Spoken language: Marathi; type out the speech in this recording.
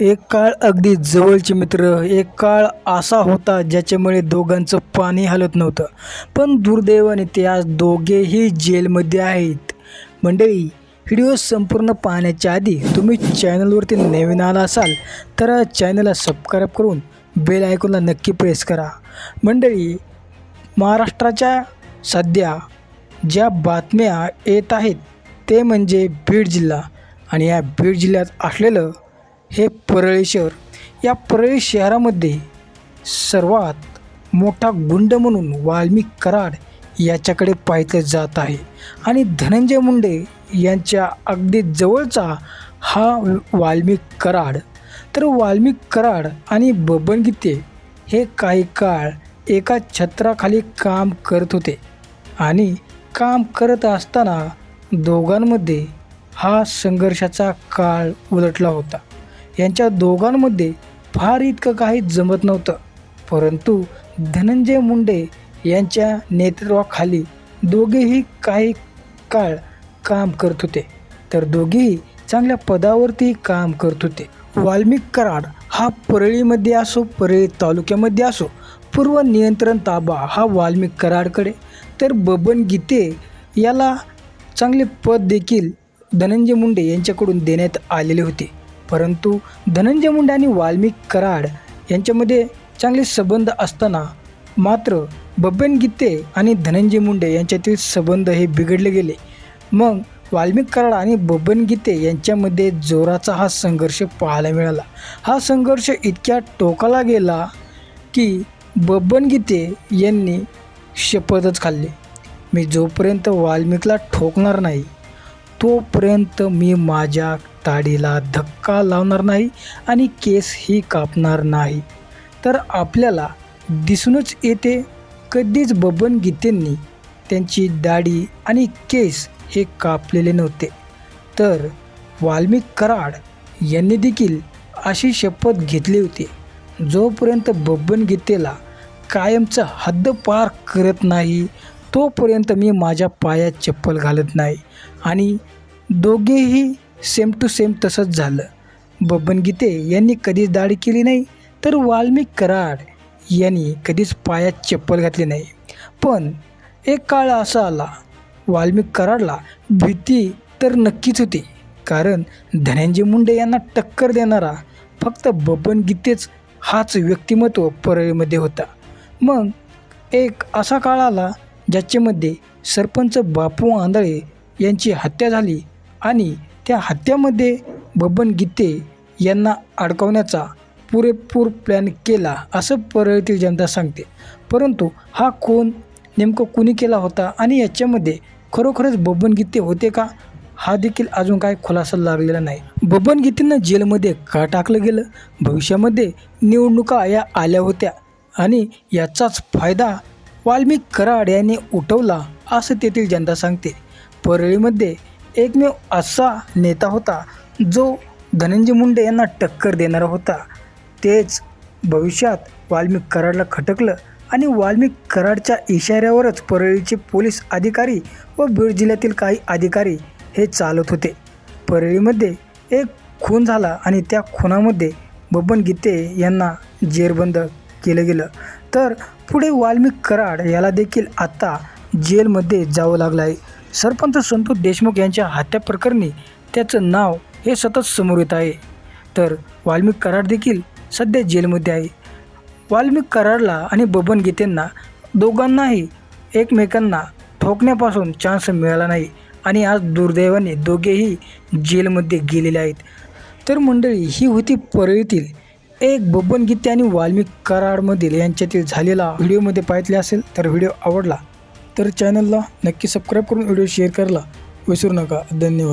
एक काळ अगदी जवळचे मित्र एक काळ असा होता ज्याच्यामुळे दोघांचं पाणी हलत नव्हतं. पण दुर्दैवाने ते आज दोघेही जेलमध्ये आहेत. मंडळी व्हिडिओ संपूर्ण पाहण्याच्या आधी तुम्ही चॅनलवरती नवीन आला असाल तर चॅनलला सबस्क्राईब करून बेल आयकॉनला नक्की प्रेस करा. मंडळी महाराष्ट्राच्या सध्या ज्या बातम्या येत आहेत ते म्हणजे बीड जिल्हा. आणि या बीड जिल्ह्यात असलेलं हे परळी शहर. या परळी शहरामध्ये सर्वात मोठा गुंड म्हणून वाल्मिक कराड याच्याकडे पाहिलं जात आहे. आणि धनंजय मुंडे यांच्या अगदी जवळचा हा वाल्मिक कराड. तर वाल्मिक कराड आणि बबन गीते हे काही काळ एका छत्राखाली काम करत होते. आणि काम करत असताना दोघांमध्ये हा संघर्षाचा काळ उलटला होता. यांच्या दोघांमध्ये फार इतकं काही जमत नव्हतं. परंतु धनंजय मुंडे यांच्या नेतृत्वाखाली दोघेही काही काळ काम करत होते. तर दोघेही चांगल्या पदावरती काम करत होते. वाल्मिक कराड हा परळीमध्ये असो परळी तालुक्यामध्ये असो पूर्व नियंत्रण ताबा हा वाल्मिक कराडकडे. तर बबन गीते याला चांगले पद देखील धनंजय मुंडे यांच्याकडून देण्यात आलेले होते. परंतु धनंजय मुंडे आणि वाल्मिक कराड यांच्यामध्ये चांगले संबंध असताना मात्र बब्बन गीते आणि धनंजय मुंडे यांच्यातील संबंध हे बिघडले गेले. मग वाल्मिक कराड आणि बबन गीते यांच्यामध्ये जोराचा हा संघर्ष पाहायला मिळाला. हा संघर्ष इतक्या टोकाला गेला की बबन गीते यांनी शपथच खाल्ली. मी जोपर्यंत वाल्मिकला ठोकणार नाही तोपर्यंत मी माझ्या ताडीला धक्का लावणार नाही आणि केसही कापणार नाही. तर आपल्याला दिसूनच येते कधीच बबन गीतेंनी त्यांची दाढी आणि केस हे कापलेले नव्हते. तर वाल्मिक कराड यांनी देखील अशी शपथ घेतली होती. जोपर्यंत बब्बन गीतेला कायमचं हद्द पार करत नाही तोपर्यंत मी माझ्या पायात चप्पल घालत नाही आणि दोघेही सेम टू सेम तसंच झालं. बब्बन गीते यांनी कधीच दाढी केली नाही तर वाल्मिक कराड यांनी कधीच पायात चप्पल घातली नाही. पण एक काळ असा आला वाल्मिक कराडला भीती तर नक्कीच होती कारण धनंजय मुंडे यांना टक्कर देणारा फक्त बबन गीतेच हाच व्यक्तिमत्व परळीमध्ये होता. मग एक असा काळ आला ज्याच्यामध्ये सरपंच बापू आंधळे यांची हत्या झाली आणि त्या हत्यामध्ये बबन गीते यांना अडकवण्याचा पुरेपूर प्लॅन केला असं परळीतील जनता सांगते. परंतु हा खून नेमकं कुणी केला होता आणि याच्यामध्ये खरोखरच बबन गीते होते का? हा देखील अजून काय खुलासा लागलेला नाही. बबन गीतेंना जेलमध्ये का टाकलं गेलं? भविष्यामध्ये निवडणुका या आल्या होत्या आणि याचाच फायदा वाल्मिक कराड यांनी उठवला असं तेथील जनता सांगते. परळीमध्ये एकमेव असा नेता होता जो धनंजय मुंडे यांना टक्कर देणारा होता. तेच भविष्यात वाल्मिक कराडला खटकलं आणि वाल्मिक कराडच्या इशाऱ्यावरच परळीचे पोलीस अधिकारी व बीड जिल्ह्यातील काही अधिकारी हे चालत होते. परळीमध्ये एक खून झाला आणि त्या खुनामध्ये बबन गीते यांना जेरबंद केलं गेलं. तर पुढे वाल्मिक कराड याला देखील आत्ता जेलमध्ये जावं लागलं आहे. सरपंच संतोष देशमुख यांच्या हत्या प्रकरणी त्याचं नाव हे सतत समोर येत आहे. तर वाल्मिक कराड देखील सध्या जेलमध्ये आहे. वाल्मिक कराडला आणि बबन गीतेंना दोघांनाही एकमेकांना ठोकण्यापासून चान्स मिळाला नाही आणि आज दुर्दैवाने दोघेही जेलमध्ये गेलेले आहेत. तर मंडळी ही होती परळीतील एक बबन गीते आणि वाल्मिक कराडमधील यांच्यातील झालेला व्हिडिओमध्ये पाहितले असेल तर व्हिडिओ आवडला तर चॅनलला नक्की सबस्क्राईब करून व्हिडिओ शेअर करायला विसरू नका. धन्यवाद.